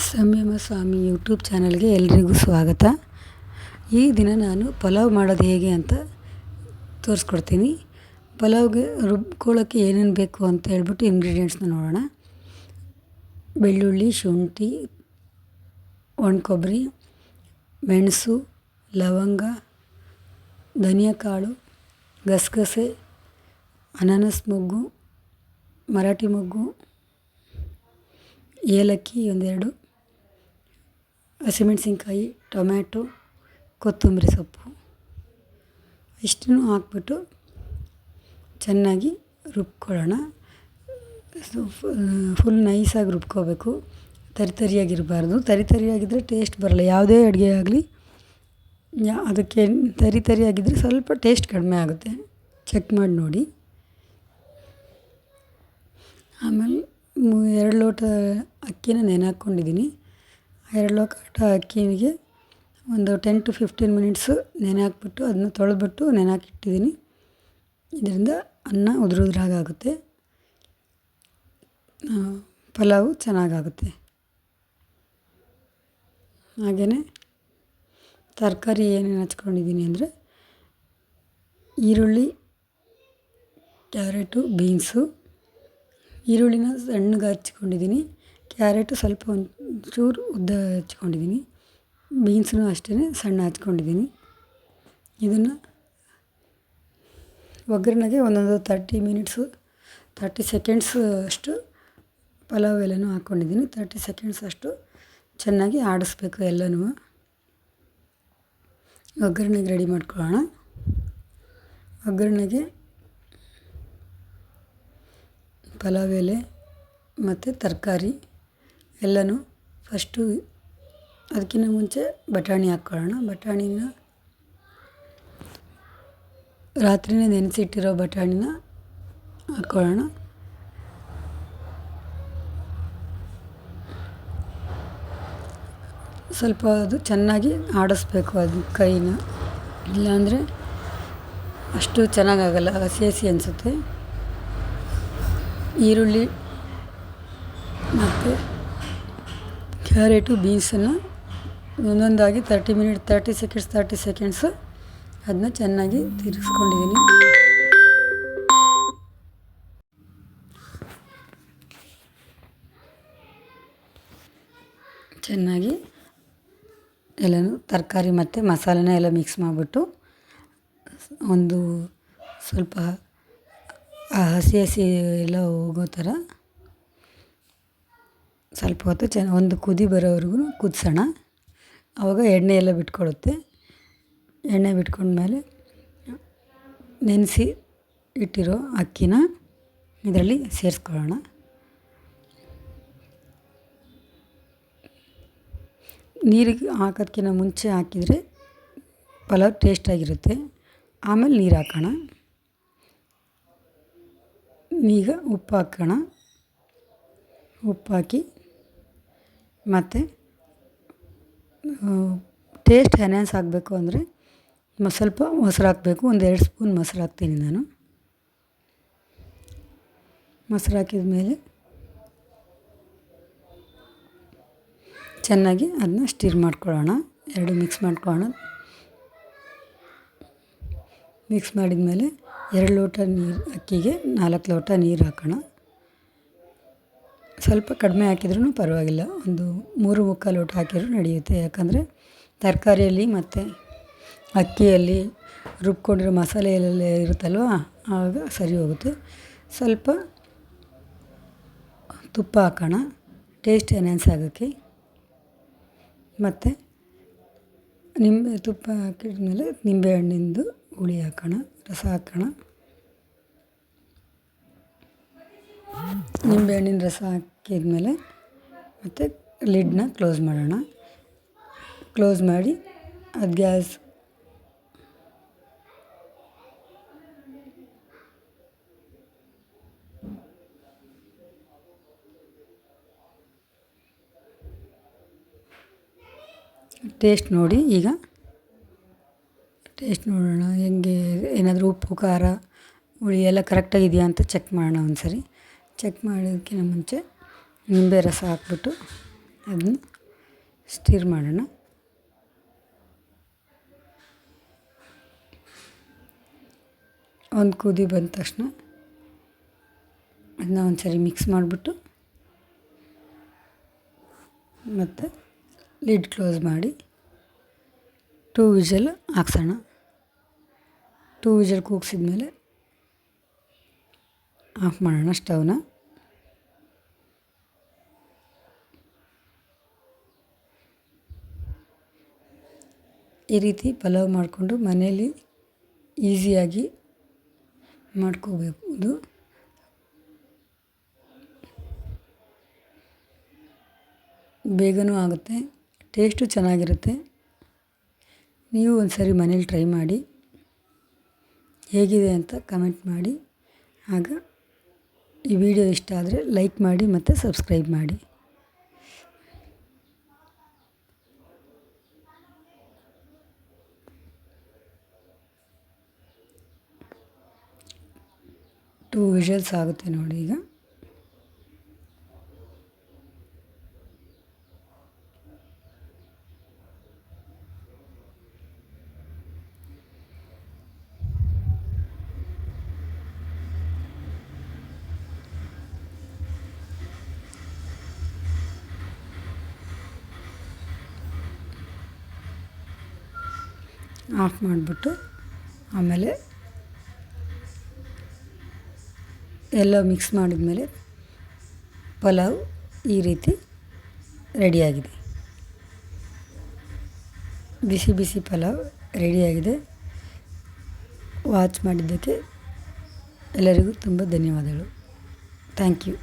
ಸಂಯಮ ಸ್ವಾಮಿ ಯೂಟ್ಯೂಬ್ ಚಾನಲ್ಗೆ ಎಲ್ಲರಿಗೂ ಸ್ವಾಗತ. ಈ ದಿನ ನಾನು ಪಲಾವ್ ಮಾಡೋದು ಹೇಗೆ ಅಂತ ತೋರಿಸ್ಕೊಡ್ತೀನಿ. ಪಲಾವ್ಗೆ ರುಬ್ಕೊಳ್ಳೋಕ್ಕೆ ಏನೇನು ಬೇಕು ಅಂತ ಹೇಳ್ಬಿಟ್ಟು ಇಂಗ್ರೀಡಿಯೆಂಟ್ಸ್ನ ನೋಡೋಣ. ಬೆಳ್ಳುಳ್ಳಿ, ಶುಂಠಿ ಒಣ ಕೊಬ್ಬರಿ ಮೆಣಸು, ಲವಂಗ ಧನಿಯಾ ಕಾಳು ಗಸಗಸೆ, ಅನಾನಸ್ ಮೊಗ್ಗು, ಮರಾಠಿ ಮೊಗ್ಗು, ಏಲಕ್ಕಿ ಒಂದೆರಡು. ಹಸಿಮೆಣ್ಸಿನ್ಕಾಯಿ, ಟೊಮ್ಯಾಟೊ, ಕೊತ್ತಂಬರಿ ಸೊಪ್ಪು ಇಷ್ಟನ್ನು ಹಾಕ್ಬಿಟ್ಟು ಚೆನ್ನಾಗಿ ರುಬ್ಕೊಳ್ಳೋಣ. ಫುಲ್ ನೈಸಾಗಿ ರುಬ್ಕೋಬೇಕು. ತರಿ ತರಿಯಾಗಿರಬಾರ್ದು. ತರಿ ತರಿಯಾಗಿದ್ದರೆ ಟೇಸ್ಟ್ ಬರಲ್ಲ. ಯಾವುದೇ ಅಡುಗೆ ಆಗಲಿ ಯಾ ಅದಕ್ಕೆ ತರಿ ತರಿಯಾಗಿದ್ದರೆ ಸ್ವಲ್ಪ ಟೇಸ್ಟ್ ಕಡಿಮೆ ಆಗುತ್ತೆ. ಚೆಕ್ ಮಾಡಿ ನೋಡಿ. ಆಮೇಲೆ ಎರಡು ಲೋಟ ಅಕ್ಕಿನ ನೆನೆ ಹಾಕ್ಕೊಂಡಿದ್ದೀನಿ. ಎರಡು ಲೋಟ ಅಕ್ಕಿಗೆ ಒಂದು ಟೆನ್ ಟು ಫಿಫ್ಟೀನ್ ಮಿನಿಟ್ಸು ನೆನೆ ಹಾಕ್ಬಿಟ್ಟು ಅದನ್ನ ತೊಳೆದ್ಬಿಟ್ಟು ನೆನೆ ಹಾಕಿಟ್ಟಿದ್ದೀನಿ ಇದರಿಂದ ಅನ್ನ ಉದುರು ಉದುರಾಗಿ ಆಗುತ್ತೆ ಪಲಾವು ಚೆನ್ನಾಗಾಗುತ್ತೆ. ಹಾಗೆಯೇ ತರಕಾರಿ ಏನೇನು ಹಚ್ಕೊಂಡಿದ್ದೀನಿ ಅಂದರೆ ಈರುಳ್ಳಿ, ಕ್ಯಾರೆಟು, ಬೀನ್ಸು. ಈರುಳ್ಳಿನ ಸಣ್ಣಗೆ ಹಚ್ಕೊಂಡಿದ್ದೀನಿ. ಕ್ಯಾರೆಟು ಸ್ವಲ್ಪ ಒಂದು ಚೂರು ಉದ್ದ ಹಚ್ಕೊಂಡಿದ್ದೀನಿ. ಬೀನ್ಸ್ನೂ ಅಷ್ಟೇ ಸಣ್ಣ ಹಚ್ಕೊಂಡಿದ್ದೀನಿ. ಇದನ್ನು ಒಗ್ಗರಣೆಗೆ ಒಂದೊಂದು ತರ್ಟಿ ಮಿನಿಟ್ಸು ತರ್ಟಿ ಸೆಕೆಂಡ್ಸ್ ಅಷ್ಟು ಪಲಾವ್ ಎಲೆನೂ ಹಾಕ್ಕೊಂಡಿದ್ದೀನಿ. ತರ್ಟಿ ಸೆಕೆಂಡ್ಸ್ ಅಷ್ಟು ಚೆನ್ನಾಗಿ ಆಡಿಸ್ಬೇಕು ಎಲ್ಲನೂ. ಒಗ್ಗರಣೆಗೆ ರೆಡಿ ಮಾಡ್ಕೊಳ್ಳೋಣ. ಒಗ್ಗರಣೆಗೆ ಪಲಾವ್ ಎಲೆ ಮತ್ತು ತರಕಾರಿ ಎಲ್ಲನೂ ಫಸ್ಟು ಅದಕ್ಕಿಂತ ಮುಂಚೆ ಬಟಾಣಿ ಹಾಕ್ಕೊಳ್ಳೋಣ. ಬಟಾಣಿನ ರಾತ್ರಿಯೇ ನೆನೆಸಿಟ್ಟಿರೋ ಬಟಾಣಿನ ಹಾಕ್ಕೊಳ್ಳೋಣ. ಸ್ವಲ್ಪ ಅದು ಚೆನ್ನಾಗಿ ಆಡಿಸ್ಬೇಕು ಅದು ಕೈನ. ಇಲ್ಲಾಂದರೆ ಅಷ್ಟು ಚೆನ್ನಾಗಾಗಲ್ಲ ಹಸಿ ಹಸಿ ಅನಿಸುತ್ತೆ. ಈರುಳ್ಳಿ ಮತ್ತು ಕ್ಯಾರೆಟು ಬೀನ್ಸನ್ನು ಒಂದೊಂದಾಗಿ thirty minute thirty seconds thirty seconds ಅದನ್ನ ಚೆನ್ನಾಗಿ ತಿರುಗಿಸ್ಕೊಂಡಿದ್ದೀನಿ ಚೆನ್ನಾಗಿ ಎಲ್ಲನೂ ತರಕಾರಿ ಮತ್ತು ಮಸಾಲೆನ ಎಲ್ಲ ಮಿಕ್ಸ್ ಮಾಡಿಬಿಟ್ಟು ಒಂದು ಸ್ವಲ್ಪ ಹಸಿ ಹಸಿ ಎಲ್ಲ ಹೋಗೋ ಥರ ಸ್ವಲ್ಪ ಹೊತ್ತು ಚೆನ್ನ ಒಂದು ಕುದಿ ಬರೋವರೆಗೂ ಕುದಿಸೋಣ. ಆವಾಗ ಎಣ್ಣೆ ಎಲ್ಲ ಬಿಟ್ಕೊಳ್ಳುತ್ತೆ ಎಣ್ಣೆ ಬಿಟ್ಕೊಂಡ್ಮೇಲೆ ನೆನೆಸಿ ಇಟ್ಟಿರೋ ಅಕ್ಕಿನ ಇದರಲ್ಲಿ ಸೇರಿಸ್ಕೊಳ್ಳೋಣ. ನೀರಿಗೆ ಹಾಕೋದ್ಕಿಂತ ಮುಂಚೆ ಹಾಕಿದರೆ ಪಲಾವ್ ಟೇಸ್ಟಾಗಿರುತ್ತೆ ಆಮೇಲೆ ನೀರು ಹಾಕೋಣ. ಈಗ ಉಪ್ಪು ಹಾಕೋಣ. ಉಪ್ಪು ಹಾಕಿ ಮತ್ತು ಟೇಸ್ಟ್ ಎನ್ಹ್ಯಾನ್ಸ್ ಆಗಬೇಕು ಅಂದರೆ ಸ್ವಲ್ಪ ಮೊಸರು ಹಾಕಬೇಕು. ಒಂದು ಎರಡು ಸ್ಪೂನ್ ಮೊಸರು ಹಾಕ್ತೀನಿ ನಾನು. ಮೊಸರು ಹಾಕಿದ ಮೇಲೆ ಚೆನ್ನಾಗಿ ಅದನ್ನ ಸ್ಟಿರ್ ಮಾಡ್ಕೊಳ್ಳೋಣ. ಎರಡು ಮಿಕ್ಸ್ ಮಾಡ್ಕೊಳ್ಳೋಣ. ಮಿಕ್ಸ್ ಮಾಡಿದ ಮೇಲೆ ಎರಡು ಲೋಟ ನೀರು, ಅಕ್ಕಿಗೆ ನಾಲ್ಕು ಲೋಟ ನೀರು ಹಾಕೋಣ. ಸ್ವಲ್ಪ ಕಡಿಮೆ ಹಾಕಿದ್ರೂ ಪರವಾಗಿಲ್ಲ. ಒಂದು ಮೂರು ಮುಕ್ಕಾಲು ಲೋಟ ಹಾಕಿದ್ರು ನಡೆಯುತ್ತೆ. ಯಾಕಂದರೆ ತರಕಾರಿಯಲ್ಲಿ ಮತ್ತು ಅಕ್ಕಿಯಲ್ಲಿ ರುಬ್ಕೊಂಡಿರೋ ಮಸಾಲೆಯಲ್ಲೆಲ್ಲ ಇರುತ್ತಲ್ವ, ಆಗ ಸರಿ ಹೋಗುತ್ತೆ. ಸ್ವಲ್ಪ ತುಪ್ಪ ಹಾಕೋಣ. ಟೇಸ್ಟ್ ಎನ್ಹ್ಯಾನ್ಸ್ ಆಗೋಕ್ಕೆ. ಮತ್ತು ನಿಂಬೆ ತುಪ್ಪ ಹಾಕಿದ ಮೇಲೆ ನಿಂಬೆಹಣ್ಣಿಂದು ಹುಳಿ ಹಾಕೋಣ, ರಸ ಹಾಕೋಣ. ನಿಂಬೆಹಣ್ಣಿನ ರಸ ಹಾಕಿದ್ಮೇಲೆ ಮತ್ತು ಲಿಡ್ಡನ್ನ ಕ್ಲೋಸ್ ಮಾಡೋಣ. ಕ್ಲೋಸ್ ಮಾಡಿ ಅದು ಗ್ಯಾಸ್ ಟೇಸ್ಟ್ ನೋಡಿ ಈಗ. ಟೇಸ್ಟ್ ನೋಡೋಣ ಹೆಂಗೆ, ಏನಾದರೂ ಉಪ್ಪು, ಖಾರ, ಹುಳಿ ಎಲ್ಲ ಕರೆಕ್ಟಾಗಿದೆಯಾ ಅಂತ ಚೆಕ್ ಮಾಡೋಣ ಒಂದು ಸರಿ ಚೆಕ್ ಮಾಡೋದಕ್ಕಿಂತ ಮುಂಚೆ ನಿಂಬೆ ರಸ ಹಾಕ್ಬಿಟ್ಟು ಅದನ್ನು ಸ್ಟಿರ್ ಮಾಡೋಣ. ಒಂದು ಕುದಿ ಬಂದ ತಕ್ಷಣ ಅದನ್ನ ಒಂದು ಸರಿ ಮಿಕ್ಸ್ ಮಾಡಿಬಿಟ್ಟು ಮತ್ತು ಲಿಡ್ ಕ್ಲೋಸ್ ಮಾಡಿ ಟೂ ವಿಜಲ್ ಹಾಕ್ಸೋಣ. ಟೂ ವಿಜಲ್ ಕೂಗಿಸಿದ್ಮೇಲೆ ಆಫ್ ಮಾಡೋಣ ಸ್ಟವ್ನ ಈ ರೀತಿ ಪಲಾವ್ ಮಾಡಿಕೊಂಡು ಮನೆಯಲ್ಲಿ ಈಸಿಯಾಗಿ ಮಾಡ್ಕೋಬಹುದು ಬೇಗನೂ ಆಗುತ್ತೆ, ಟೇಸ್ಟು ಚೆನ್ನಾಗಿರುತ್ತೆ. ನೀವು ಒಂದು ಸರಿ ಮನೇಲಿ ಟ್ರೈ ಮಾಡಿ, ಹೇಗಿದೆ ಅಂತ ಕಮೆಂಟ್ ಮಾಡಿ. ಆಗ ಈ ವಿಡಿಯೋ ಇಷ್ಟ ಆದರೆ ಲೈಕ್ ಮಾಡಿ ಮತ್ತು ಸಬ್ಸ್ಕ್ರೈಬ್ ಮಾಡಿ. ಟೂ ವಿಷಲ್ಸ್ ಆಗುತ್ತೆ ನೋಡಿ ಈಗ. ಆಫ್ ಮಾಡಿಬಿಟ್ಟು ಆಮೇಲೆ ಎಲ್ಲ ಮಿಕ್ಸ್ ಮಾಡಿದ್ಮೇಲೆ ಪಲಾವ್ ಈ ರೀತಿ ರೆಡಿಯಾಗಿದೆ. ಬಿಸಿ ಬಿಸಿ ಪಲಾವ್ ರೆಡಿಯಾಗಿದೆ. ವಾಚ್ ಮಾಡಿದ್ದಕ್ಕೆ ಎಲ್ಲರಿಗೂ ತುಂಬ ಧನ್ಯವಾದಗಳು. Thank you.